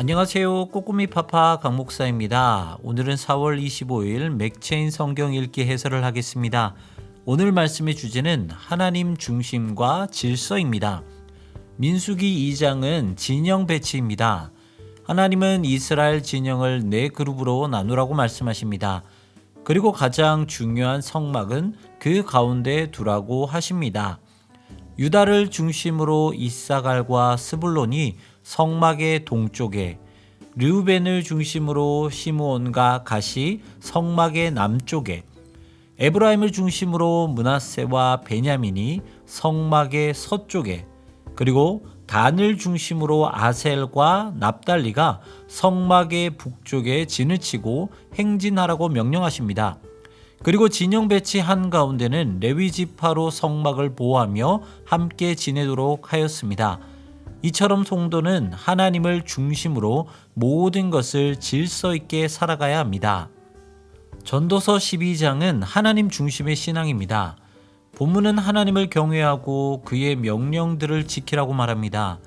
안녕하세요. 꼬꾸미 파파 강 목사입니다. 오늘은 4월 25일 맥체인 성경 읽기 해설을 하겠습니다. 오늘 말씀의 주제는 하나님 중심과 질서입니다. 민수기 2장은 진영 배치입니다. 하나님은 이스라엘 진영을 네 그룹으로 나누라고 말씀하십니다. 그리고 가장 중요한 성막은 그 가운데 두라고 하십니다. 유다를 중심으로 이사갈과 스불론이 성막의 동쪽에 르우벤을 중심으로 시므온과 가시 성막의 남쪽에 에브라임을 중심으로 문하세와 베냐민이 성막의 서쪽에 그리고 단을 중심으로 아셀과 납달리가 성막의 북쪽에 진을 치고 행진하라고 명령하십니다. 그리고 진영 배치 한 가운데는 레위 지파로 성막을 보호하며 함께 지내도록 하였습니다. 이처럼 성도는 하나님을 중심으로 모든 것을 질서 있게 살아가야 합니다. 전도서 12장은 하나님 중심의 신앙입니다. 본문은 하나님을 경외하고 그의 명령들을 지키라고 말합니다.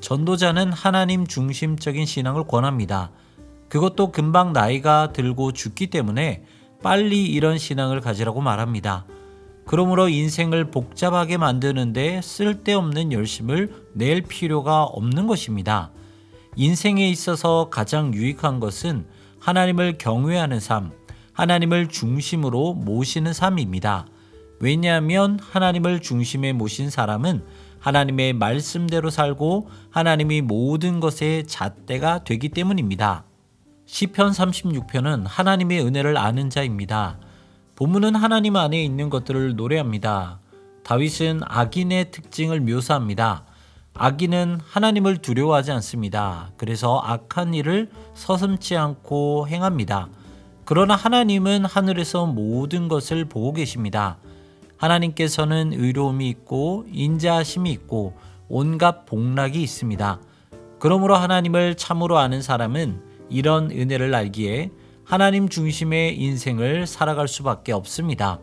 전도자는 하나님 중심적인 신앙을 권합니다. 그것도 금방 나이가 들고 죽기 때문에 빨리 이런 신앙을 가지라고 말합니다. 그러므로 인생을 복잡하게 만드는데 쓸데없는 열심을 낼 필요가 없는 것입니다. 인생에 있어서 가장 유익한 것은 하나님을 경외하는 삶, 하나님을 중심으로 모시는 삶입니다. 왜냐하면 하나님을 중심에 모신 사람은 하나님의 말씀대로 살고 하나님이 모든 것의 잣대가 되기 때문입니다. 시편 36편은 하나님의 은혜를 아는 자입니다. 본문은 하나님 안에 있는 것들을 노래합니다. 다윗은 악인의 특징을 묘사합니다. 악인은 하나님을 두려워하지 않습니다. 그래서 악한 일을 서슴지 않고 행합니다. 그러나 하나님은 하늘에서 모든 것을 보고 계십니다. 하나님께서는 의로움이 있고 인자하심이 있고 온갖 복락이 있습니다. 그러므로 하나님을 참으로 아는 사람은 이런 은혜를 알기에 하나님 중심의 인생을 살아갈 수밖에 없습니다.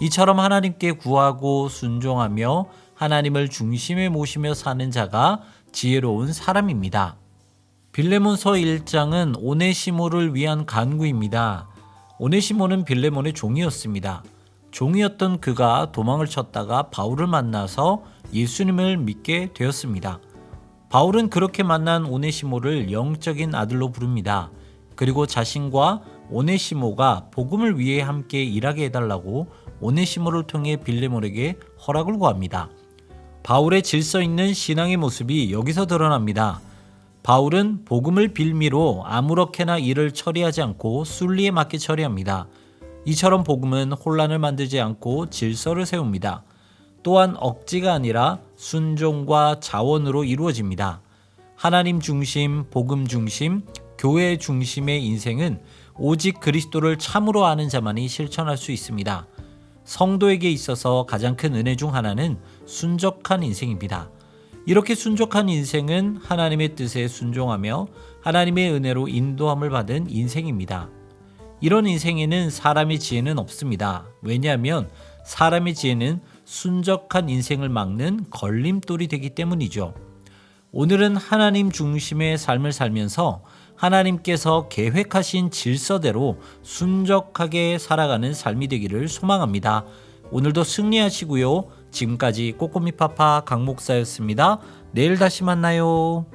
이처럼 하나님께 구하고 순종하며 하나님을 중심에 모시며 사는 자가 지혜로운 사람입니다. 빌레몬서 1장은 오네시모를 위한 간구입니다. 오네시모는 빌레몬의 종이었습니다. 종이었던 그가 도망을 쳤다가 바울을 만나서 예수님을 믿게 되었습니다. 바울은 그렇게 만난 오네시모를 영적인 아들로 부릅니다. 그리고 자신과 오네시모가 복음을 위해 함께 일하게 해달라고 오네시모를 통해 빌레몬에게 허락을 구합니다. 바울의 질서 있는 신앙의 모습이 여기서 드러납니다. 바울은 복음을 빌미로 아무렇게나 일을 처리하지 않고 순리에 맞게 처리합니다. 이처럼 복음은 혼란을 만들지 않고 질서를 세웁니다. 또한 억지가 아니라 순종과 자원으로 이루어집니다. 하나님 중심, 복음 중심, 교회 중심의 인생은 오직 그리스도를 참으로 아는 자만이 실천할 수 있습니다. 성도에게 있어서 가장 큰 은혜 중 하나는 순적한 인생입니다. 이렇게 순적한 인생은 하나님의 뜻에 순종하며 하나님의 은혜로 인도함을 받은 인생입니다. 이런 인생에는 사람의 지혜는 없습니다. 왜냐하면 사람의 지혜는 순적한 인생을 막는 걸림돌이 되기 때문이죠. 오늘은 하나님 중심의 삶을 살면서 하나님께서 계획하신 질서대로 순적하게 살아가는 삶이 되기를 소망합니다. 오늘도 승리하시고요. 지금까지 꼬꼬미파파 강목사였습니다. 내일 다시 만나요.